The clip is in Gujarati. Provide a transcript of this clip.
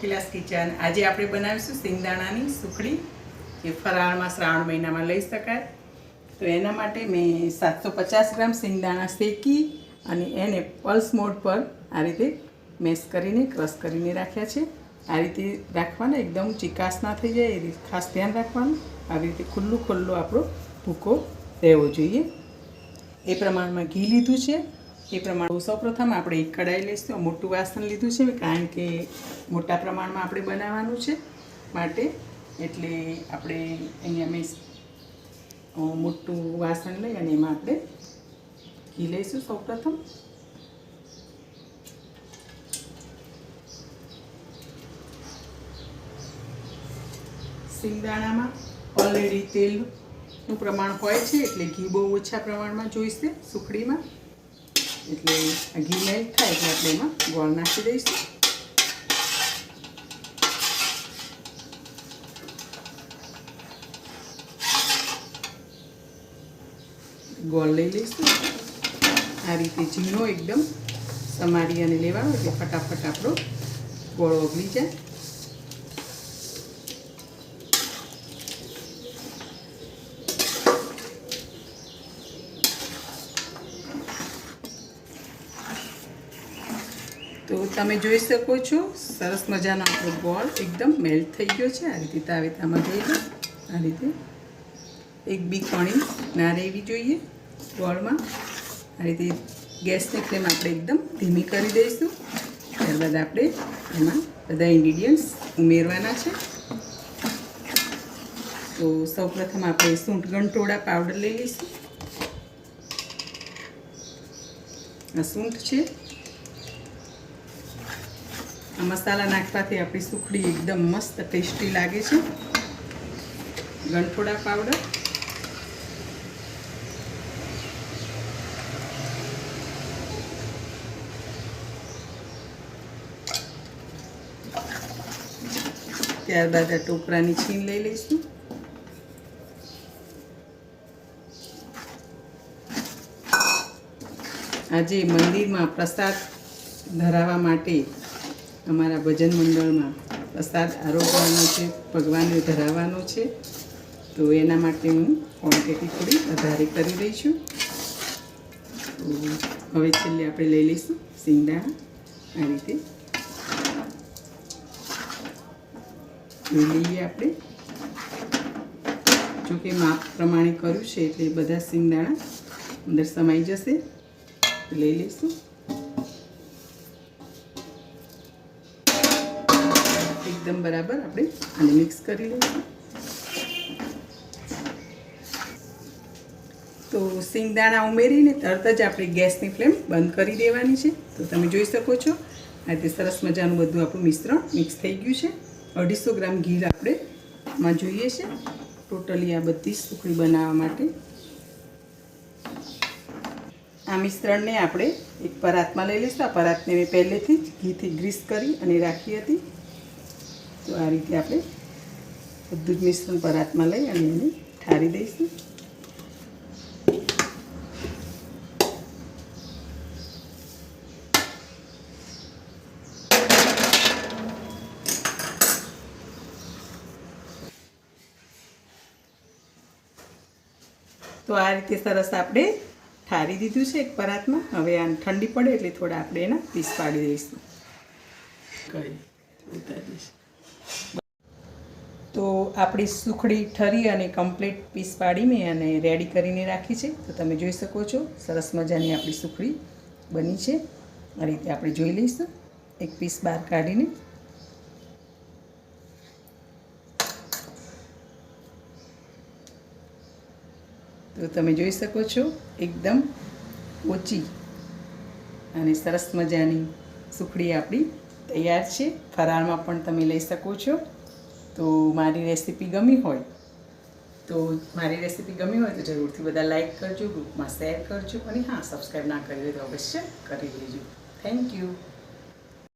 કિલાસ કિચન. આજે આપણે બનાવીશું સિંગદાણાની સુખડી, જે ફરાળમાં શ્રાવણ મહિનામાં લઈ શકાય. તો એના માટે મેં સાતસો પચાસ ગ્રામ સિંગદાણા શેકી અને એને પલ્સ મોડ પર આ રીતે મેશ કરીને, ક્રશ કરીને રાખ્યા છે. આ રીતે રાખવાના, એકદમ ચિકાસ ના થઈ જાય, એ રીતે ખાસ ધ્યાન રાખવાનું. આવી રીતે ખુલ્લું ખુલ્લું આપણો ભૂકો રહેવો જોઈએ. એ પ્રમાણમાં ઘી લીધું છે. એ પ્રમાણે સૌપ્રથમ આપણે એક કઢાઈ લઈશું મોટું વાસણ લીધું છે, કારણ કે મોટા પ્રમાણમાં આપણે બનાવવાનું છે માટે. એટલે આપણે અહીંયા મેં મોટું વાસણ લઈ અને એમાં આપણે ઘી લઈશું સૌપ્રથમ સિંગદાણામાં ઓલરેડી તેલનું પ્રમાણ હોય છે, એટલે ઘી બહુ ઓછા પ્રમાણમાં જોઈશે સુખડીમાં. એટલે આ ઘી મેલ્ટ થાય એટલે આપણે એમાં. ગોળ નાખી દઈશું. ગોળ લઈ લઈશું. આ રીતે ઝીણો એકદમ સમારી અને લેવાનો એટલે ફટાફટ આપણો ગોળ ઓગળી જાય. તમે જોઈ શકો છો. સરસ મજાનો આપણો ગોળ એકદમ મેલ્ટ થઈ ગયો છે. આ રીતે તાવેતામાં જોઈ લો. આ રીતે એક બી કણી ના રહેવી જોઈએ ગોળમાં આ રીતે ગેસની ફ્લેમ આપણે એકદમ ધીમી કરી દઈશું. ત્યારબાદ આપણે એમાં બધા ઇન્ગ્રીડિયન્ટ્સ ઉમેરવાના છે. તો સૌપ્રથમ આપણે સૂંઠ ગંટોળા પાવડર લઈ લઈશું. આ સૂંઠ છે. આ મસાલા નાખવાથી આપણી સુખડી એકદમ મસ્ત ટેસ્ટી લાગે છે. ગંઠોડા પાવડર. ત્યારબાદ આ ટોપરાની છીણ લઈ લઈશું. આજે મંદિરમાં પ્રસાદ ધરાવવા માટે અમારા ભજન મંડળમાં પ્રસાદ આરોગવાનો છે, ભગવાનને ધરાવવાનો છે. તો એના માટે હું ક્વોન્ટિટી થોડી વધારે કરી રહી છું. તો હવે છેલ્લે આપણે લઈ લઈશું સિંગડા આ રીતે. લઈએ આપણે. જોકે માપ પ્રમાણે કર્યું છે એટલે બધા સિંગદાણા અંદર સમાઈ જશે. લઈ લઈશું. એકદમ બરાબર આપણે આને મિક્સ કરી લઈશું તો સિંગદાણા ઉમેરીને તરત જ આપણે ગેસની ફ્લેમ બંધ કરી દેવાની છે. તો તમે જોઈ શકો છો, આ રીતે સરસ મજાનું બધું આપણું મિશ્રણ મિક્સ થઈ ગયું છે. અઢીસો ગ્રામ ઘી આપણે માં જોઈએ છે. ટોટલી આ બધી સુખડી બનાવવા માટે. આ મિશ્રણને આપણે એક પરાતમાં લઈ લઈશું. આ પરાતને મેં પહેલેથી જ ઘીથી ગ્રીસ કરી અને રાખી હતી. તો આ રીતે આપણે બધું જ મિશ્રણ પરાતમાં લઈ અને એને ઠારી દઈશું. તો આ રીતે સરસ આપણે ઠારી દીધું છે એક પરાતમાં. હવે આ ઠંડી પડે એટલે થોડા આપણે એના પીસ પાડી દઈશું. કઈ ઉતારી દઈશું તો આપણી સુખડી ઠરી અને કમ્પ્લીટ પીસ પાડી મેં અને રેડી કરીને રાખી છે. તો તમે જોઈ શકો છો, સરસ મજાની આપણી સુખડી બની છે. આ રીતે આપણે જોઈ લઈશું. એક પીસ બહાર કાઢીને. તો તમે જોઈ શકો છો, એકદમ ઓછી અને સરસ મજાની સુખડી આપણી તૈયાર છે. ફરાળમાં પણ તમે લઈ શકો છો. તો મારી રેસીપી ગમી હોય, તો મારી રેસીપી ગમી હોય તો જરૂરથી બધા લાઇક કરજો ગ્રુપમાં શેર કરજો અને હા સબસ્ક્રાઈબ ના કરી હોય તો અવશ્ય કરી લેજો. Thank you